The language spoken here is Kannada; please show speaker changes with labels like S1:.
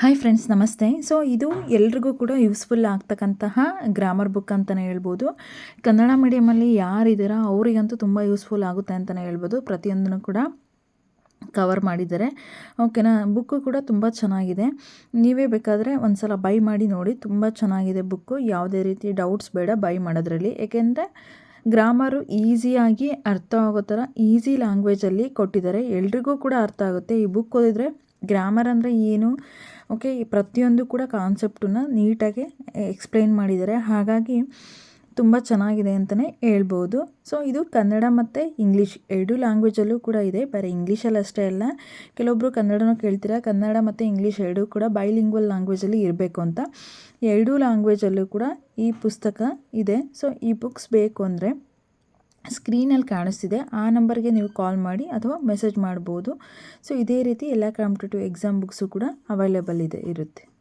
S1: ಹಾಯ್ ಫ್ರೆಂಡ್ಸ್ ನಮಸ್ತೆ. ಸೊ ಇದು ಎಲ್ರಿಗೂ ಕೂಡ ಯೂಸ್ಫುಲ್ ಆಗ್ತಕ್ಕಂತಹ ಗ್ರಾಮರ್ ಬುಕ್ ಅಂತಲೇ ಹೇಳ್ಬೋದು. ಕನ್ನಡ ಮೀಡಿಯಮಲ್ಲಿ ಯಾರಿದ್ದೀರಾ ಅವರಿಗಂತೂ ತುಂಬ ಯೂಸ್ಫುಲ್ ಆಗುತ್ತೆ ಅಂತಲೇ ಹೇಳ್ಬೋದು. ಪ್ರತಿಯೊಂದನ್ನು ಕೂಡ ಕವರ್ ಮಾಡಿದ್ದಾರೆ. ಓಕೆನಾ ಬುಕ್ಕು ಕೂಡ ತುಂಬ ಚೆನ್ನಾಗಿದೆ. ನೀವೇ ಬೇಕಾದರೆ ಒಂದು ಸಲ ಬೈ ಮಾಡಿ ನೋಡಿ. ತುಂಬ ಚೆನ್ನಾಗಿದೆ ಬುಕ್ಕು ಯಾವುದೇ ರೀತಿ ಡೌಟ್ಸ್ ಬೇಡ ಬೈ ಮಾಡೋದ್ರಲ್ಲಿ. ಏಕೆಂದರೆ ಗ್ರಾಮರು ಈಸಿಯಾಗಿ ಅರ್ಥ ಆಗೋ ಥರ ಈಸಿ ಲ್ಯಾಂಗ್ವೇಜಲ್ಲಿ ಕೊಟ್ಟಿದ್ದಾರೆ. ಎಲ್ರಿಗೂ ಕೂಡ ಅರ್ಥ ಆಗುತ್ತೆ. ಈ ಬುಕ್ ಓದಿದರೆ ಗ್ರಾಮರ್ ಅಂದರೆ ಏನು? ಓಕೆ ಈ ಪ್ರತಿಯೊಂದು ಕೂಡ ಕಾನ್ಸೆಪ್ಟನ್ನ ನೀಟಾಗಿ ಎಕ್ಸ್ಪ್ಲೈನ್ ಮಾಡಿದ್ದಾರೆ. ಹಾಗಾಗಿ ತುಂಬ ಚೆನ್ನಾಗಿದೆ ಅಂತಲೇ ಹೇಳ್ಬೋದು. ಸೊ ಇದು ಕನ್ನಡ ಮತ್ತು ಇಂಗ್ಲೀಷ್ ಎರಡು ಲ್ಯಾಂಗ್ವೇಜಲ್ಲೂ ಕೂಡ ಇದೆ. ಬರೀ ಇಂಗ್ಲೀಷಲ್ಲಿ ಅಷ್ಟೇ ಅಲ್ಲ. ಕೆಲವೊಬ್ಬರು ಕನ್ನಡನೂ ಕೇಳ್ತೀರಾ? ಕನ್ನಡ ಮತ್ತು ಇಂಗ್ಲೀಷ್ ಎರಡೂ ಕೂಡ ಬೈಲಿಂಗ್ವಲ್ ಲ್ಯಾಂಗ್ವೇಜಲ್ಲಿ ಇರಬೇಕು ಅಂತ. ಎರಡೂ ಲ್ಯಾಂಗ್ವೇಜಲ್ಲೂ ಕೂಡ ಈ ಪುಸ್ತಕ ಇದೆ. ಸೊ ಈ ಬುಕ್ಸ್ ಬೇಕು ಅಂದರೆ ಸ್ಕ್ರೀನಲ್ಲಿ ಕಾಣಿಸ್ತಿದೆ. ಆ ನಂಬರ್ಗೆ ನೀವು ಕಾಲ್ ಮಾಡಿ ಅಥವಾ ಮೆಸೇಜ್ ಮಾಡ್ಬೋದು. ಸೊ, ಇದೇ ರೀತಿ ಎಲ್ಲ ಕಾಂಪಿಟೇಟಿವ್ ಎಕ್ಸಾಮ್ ಬುಕ್ಸು ಕೂಡ ಅವೈಲೇಬಲ್ ಇದೆ, ಇರುತ್ತೆ.